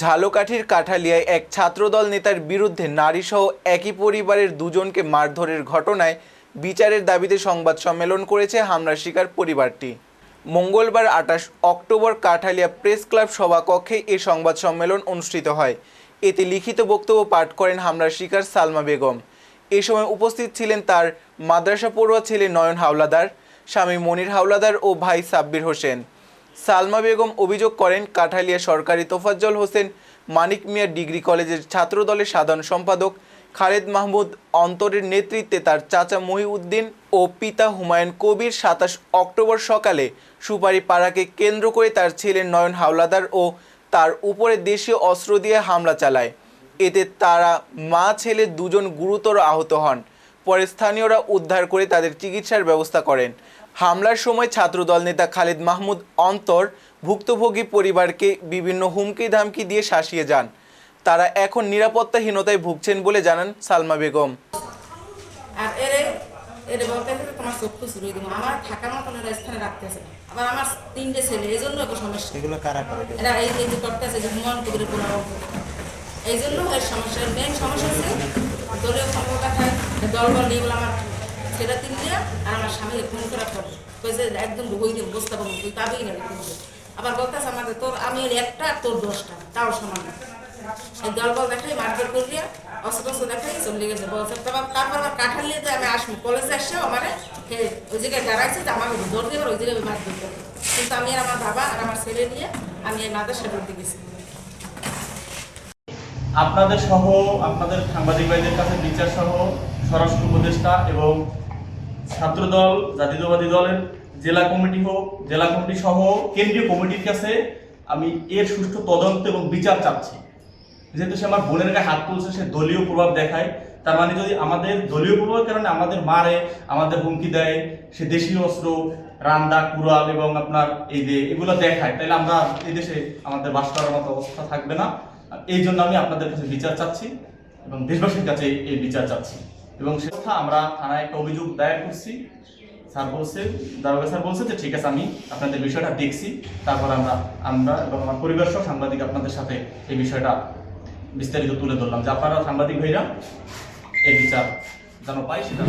ঝালকাঠির কাঠালিয়ায় এক ছাত্রদল নেতার বিরুদ্ধে নারীসহ একই পরিবারের দুজনকে মারধরের ঘটনায় বিচারের দাবিতে সংবাদ সম্মেলন করেছে হামলার শিকার পরিবারটি। মঙ্গলবার আঠাশ অক্টোবর কাঠালিয়া প্রেস ক্লাব সভাকক্ষে এ সংবাদ সম্মেলন অনুষ্ঠিত হয়। এতে লিখিত বক্তব্য পাঠ করেন হামলার শিকার সালমা বেগম। এ সময় উপস্থিত ছিলেন তার মাদ্রাসা পড়ুয়া ছেলে নয়ন হাওলাদার, স্বামী মনির হাওলাদার ও ভাই সাব্বির হোসেন। সালমা বেগম অভিযোগ করেন, কাঠালিয়া সরকারি তোফাজ্জল হোসেন, মানিক মিয়া ডিগ্রি কলেজের ছাত্রদলের সাধারণ সম্পাদক, খালেদ মাহমুদ অন্তরের নেতৃত্বে তার চাচা মহিউদ্দিন ও পিতা হুমায়ুন কবির সাতাশ অক্টোবর সকালে সুপারি পাড়াকে কেন্দ্র করে তার ছেলে নয়ন হাওলাদার ও তার উপরে দেশীয় অস্ত্র দিয়ে হামলা চালায়। এতে তারা মা, ছেলে দুজন গুরুতর আহত হন। পরে স্থানীয়রা উদ্ধার করে তাদের চিকিৎসার ব্যবস্থা করেন। হামলার সময় ছাত্রদল নেতা খালেদ মাহমুদ অন্তর ভুক্তভোগী পরিবারকে বিভিন্ন হুমকি ধামকি দিয়ে শাসিয়ে যান। তারা এখন নিরাপত্তাহীনতায় ভুগছেন বলে জানান সালমা বেগম। আর এরে এরে বলতে গেলে তোমার চক্ষু শুরু দিব আমার থাকার মতন এরা স্থানে রাখতেছে আবার আমার তিনটে ছেলে এই জন্য একটু সমস্যা। এগুলো কারা করে? এরা এই এই যে করতেছে যে হুমান কবির কোনো এই জন্য এর সমস্যা মেন সমস্যা হচ্ছে দলীয় ক্ষমতা খায় দল বল নিয়ে বলে আমার ছেলে তিনটে আর আমার স্বামী খুন করা করে কইছে, একদম বই দিব বস্তা পাবো তুই পাবেই না আবার বলতেছে আমাদের, তোর আমি একটা, তোর দশটা, তাও সমান না। এই দল বল দেখাই, মারধর করিয়া অস্ত্র টস্ত্র দেখাই, চলে গেছে। বলছে তারপর তারপর আবার কাঠালিয়ে যে আমি আসব। কলেজে আসছে আমার ওই জায়গায় দাঁড়াইছে যে আমাকে দৌড় দিয়ে ওই জায়গায় মারধর করে। কিন্তু আমি আর আমার বাবা আর আমার ছেলে নিয়ে আমি এই মাদ্রাসা ঢুকতে গেছি। আপনাদের সহ, আপনাদের সাংবাদিক ভাইদের কাছে বিচার সহ, স্বরাষ্ট্র উপদেষ্টা এবং ছাত্রদল, জাতীয়তাবাদী দলের জেলা কমিটি হোক, জেলা কমিটি সহ কেন্দ্রীয় কমিটির কাছে আমি এর সুষ্ঠু তদন্ত এবং বিচার চাচ্ছি। যেহেতু সে আমার বোনের গায়ে হাত তুলছে, সে দলীয় প্রভাব দেখায়, তার মানে যদি আমাদের দলীয় প্রভাবের কারণে আমাদের মারে, আমাদের হুমকি দেয়, সে দেশীয় অস্ত্র, রান্দা, কুড়াল এবং আপনার এই যে এগুলো দেখায়, তাহলে আমরা এই দেশে আমাদের বাস করার মতো অবস্থা থাকবে না। এই জন্য আমি আপনাদের কাছে বিচার চাচ্ছি এবং দেশবাসীর কাছে এই বিচার চাচ্ছি। এবং সে কথা আমরা থানায় একটা অভিযোগ দায়ের করছি। স্যার বলছে, দারোগা স্যার বলছে যে, ঠিক আছে, আমি আপনাদের বিষয়টা দেখছি। তারপর আমরা আমরা এবং আমার পরিবার সহ সাংবাদিক আপনাদের সাথে এই বিষয়টা বিস্তারিত তুলে ধরলাম। যে আপনারা সাংবাদিক ভাইরা এই বিচার যেন পাই সেটা